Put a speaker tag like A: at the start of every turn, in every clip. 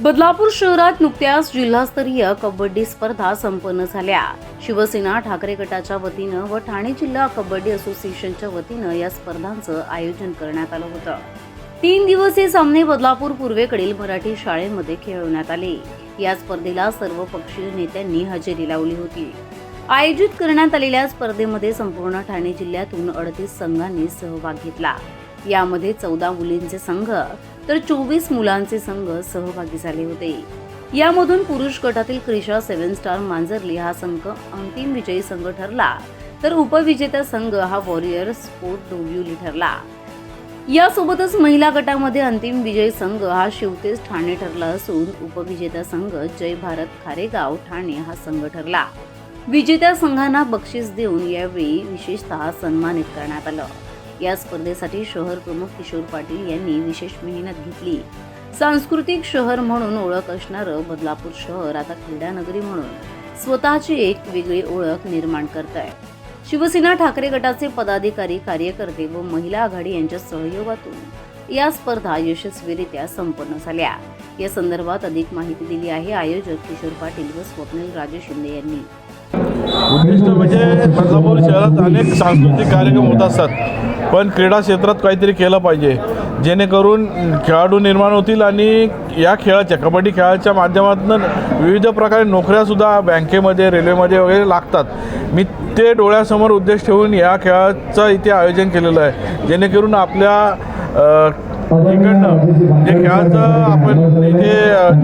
A: बदलापूर शहरात नुकत्याच जिल्हास्तरीय कबड्डी स्पर्धा संपन्न झाल्या. शिवसेना ठाकरे गटाच्या वतीनं व ठाणे जिल्हा कबड्डी असोसिएशनच्या वतीनं या स्पर्धांचं आयोजन करण्यात आलं होतं. तीन दिवसीय सामने बदलापूर पूर्वेकडील मराठी शाळेमध्ये खेळवण्यात आले. या स्पर्धेला सर्व पक्षीय नेत्यांनी हजेरी लावली होती. आयोजित करण्यात आलेल्या स्पर्धेमध्ये संपूर्ण ठाणे जिल्ह्यातून अडतीस संघांनी सहभाग घेतला. यामध्ये चौदा मुलींचे संघ तर चोवीस मुलांचे संघ सहभागी झाले होते. यामधून पुरुष गटातील क्रिशा सेव्हन स्टार मांजरली हा संघ अंतिम विजयी संघ ठरला. तर उपविजेता संघ हा वॉरियर स्पोर्ट डोंबिवली ठरला. यासोबतच महिला गटामध्ये अंतिम विजयी संघ हा शिवतेज ठाणे ठरला असून उपविजेता संघ जय भारत खारेगाव ठाणे हा संघ ठरला. विजेत्या संघांना बक्षीस देऊन यावेळी विशेषतः सन्मानित करण्यात आलं. या स्पर्धेसाठी शहर प्रमुख किशोर पाटील यांनी विशेष मेहनत घेतली. सांस्कृतिक शहर म्हणून ओळख असणारं बदलापूर शहर आता क्रीडानगरी म्हणून स्वतःची एक वेगळी ओळख निर्माण करत आहे शिवसेना ठाकरे गटाचे पदाधिकारी कार्यकर्ते व महिला आघाडी यांच्या सहयोगातून या स्पर्धा यशस्वीरित्या संपन्न झाल्या. या संदर्भात अधिक माहिती दिली आहे आयोजक किशोर पाटील व स्वप्नील राजे शिंदे यांनी.
B: उद्दिष्ट म्हणजे बदलापूर शहरात अनेक सांस्कृतिक कार्यक्रम होत असतात पण क्रीडा क्षेत्रात काहीतरी केलं पाहिजे जेणेकरून खेळाडू निर्माण होतील आणि या खेळाच्या कबड्डी खेळाच्या माध्यमातून विविध प्रकारे नोकऱ्यासुद्धा बँकेमध्ये रेल्वेमध्ये वगैरे लागतात. मी ते डोळ्यासमोर उद्देश ठेवून या खेळाचं इथे आयोजन केलेलं आहे जेणेकरून आपल्या इकडनं जे खेळाचं आपण जे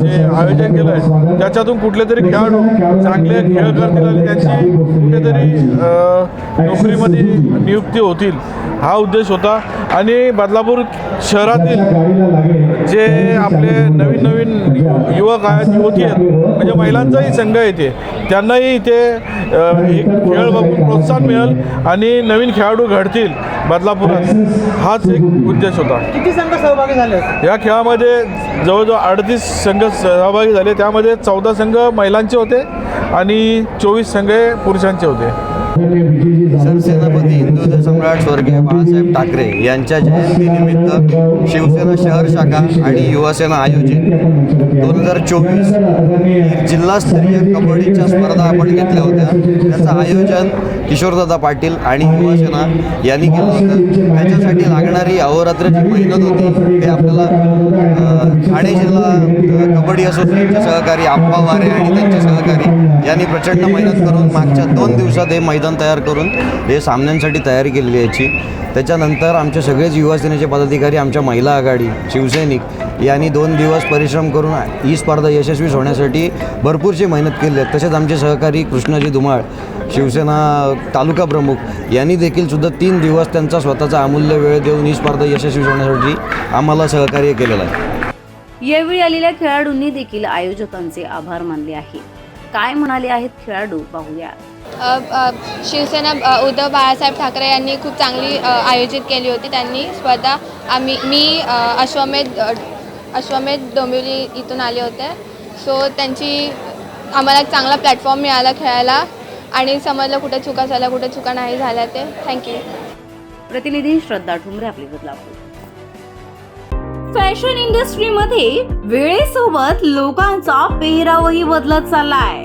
B: जे आयोजन केलं आहे त्याच्यातून कुठले तरी खेळाडू चांगले खेळ करतील आणि त्यांची कुठेतरी नोकरीमध्ये नियुक्ती होतील हा उद्देश होता. आणि बदलापूर शहरातील जे आपले नवीन नवीन युवक आहेत युवती आहेत. म्हणजे महिलांचाही संघ येते त्यांनाही इथे एक खेळ बघून प्रोत्साहन मिळेल आणि नवीन खेळाडू घडतील बदलापुरात. हाच एक उद्देश होता.
C: किती संघ सहभागी झाले?
B: या खेळामध्ये जवळजवळ अडतीस संघ सहभागी झाले. त्यामध्ये चौदा संघ महिलांचे होते आणि चोवीस संघ पुरुषांचे होते.
D: सरसेनापती हिंदू सम्राट स्वर्गीय बाळासाहेब ठाकरे यांच्या जयंतीनिमित्त शिवसेना शहर शाखा आणि युवासेना आयोजित दोन हजार चोवीस जिल्हास्तरीय कबड्डीच्या स्पर्धा आपण घेतल्या होत्या. त्याचं आयोजन किशोरदादा पाटील आणि युवासेना यांनी केलं होतं. त्याच्यासाठी लागणारी अहोरात्राची मेहनत होती. ते आपल्याला ठाणे जिल्हा कबड्डी असोसिएशनचे सहकारी आप्पा वारे आणि त्यांचे सहकारी यांनी प्रचंड मेहनत करून मागच्या दोन दिवसात हे मैदान तयार करून हे सामन्यांसाठी तयारी केलेली याची. त्याच्यानंतर आमचे सगळेच युवासेनेचे पदाधिकारी आमच्या महिला आघाडी शिवसैनिक यांनी दोन दिवस परिश्रम करून ही स्पर्धा यशस्वी होण्यासाठी भरपूरशी मेहनत केली आहे. तसेच आमचे सहकारी कृष्णाजी धुमाळ शिवसेना तालुका प्रमुख यांनी देखील सुद्धा तीन दिवस त्यांचा स्वतःचा अमूल्य वेळ देऊन ही स्पर्धा यशस्वी होण्यासाठी आम्हाला सहकार्य केलेलं आहे.
A: यावेळी आलेल्या खेळाडूंनी देखील आयोजकांचे आभार मानले आहे काय म्हणाले आहेत खेळाडू? पाहूया.
E: शिवसेना उद्धव बाळासाहेब ठाकरे यांनी खूप चांगली आयोजित केली होती. त्यांनी स्पर्धा आम्ही मी अश्वमेध अश्वमेध डोंबिवली इथून आले होते. सो त्यांची आम्हाला एक चांगला प्लॅटफॉर्म मिळाला खेळायला आणि समजलं कुठे चुका झाल्या कुठे चुका नाही झाल्या ते. थँक्यू
A: प्रतिनिधी श्रद्धा ठुमरे आपली बदलापूर. फॅशन इंडस्ट्रीमध्ये वेळेसोबत लोकांचा पेहरावही बदलत चाललाय.